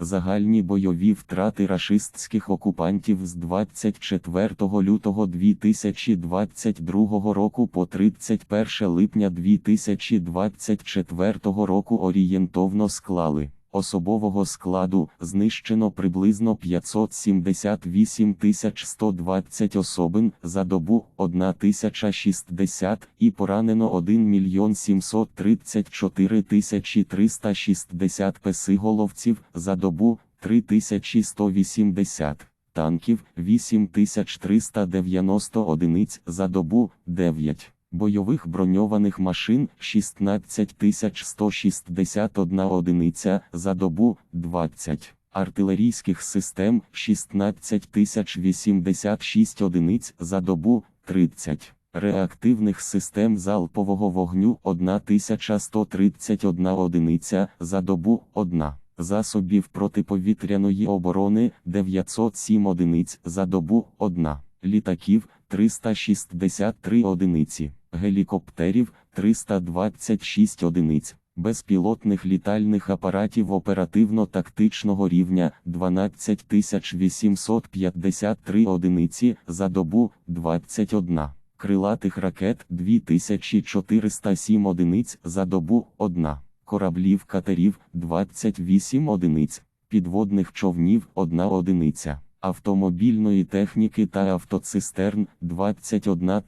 Загальні бойові втрати рашистських окупантів з 24 лютого 2022 року по 31 липня 2024 року орієнтовно склали. Особового складу знищено приблизно 578 120 особин за добу 1060 і поранено 1 мільйон 734 360 песиголовців за добу 3180 танків 8390 одиниць за добу 9 бойових броньованих машин 16161 одиниця за добу 20, артилерійських систем 16086 одиниць за добу 30, реактивних систем залпового вогню 1131 одиниця за добу 1. Засобів протиповітряної оборони 907 одиниць за добу 1, літаків 363 одиниці, гелікоптерів 326 одиниць, безпілотних літальних апаратів оперативно-тактичного рівня 12853 одиниці за добу 21, крилатих ракет 2407 одиниць за добу 1, кораблів катерів 28 одиниць, підводних човнів 1 одиниця автомобільної техніки та автоцистерн 21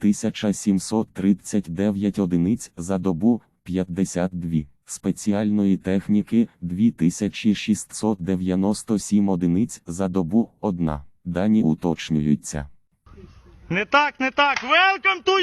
739 одиниць за добу 52, спеціальної техніки 2697 одиниць за добу 1. Дані уточнюються. Не так, не так. Welcome to!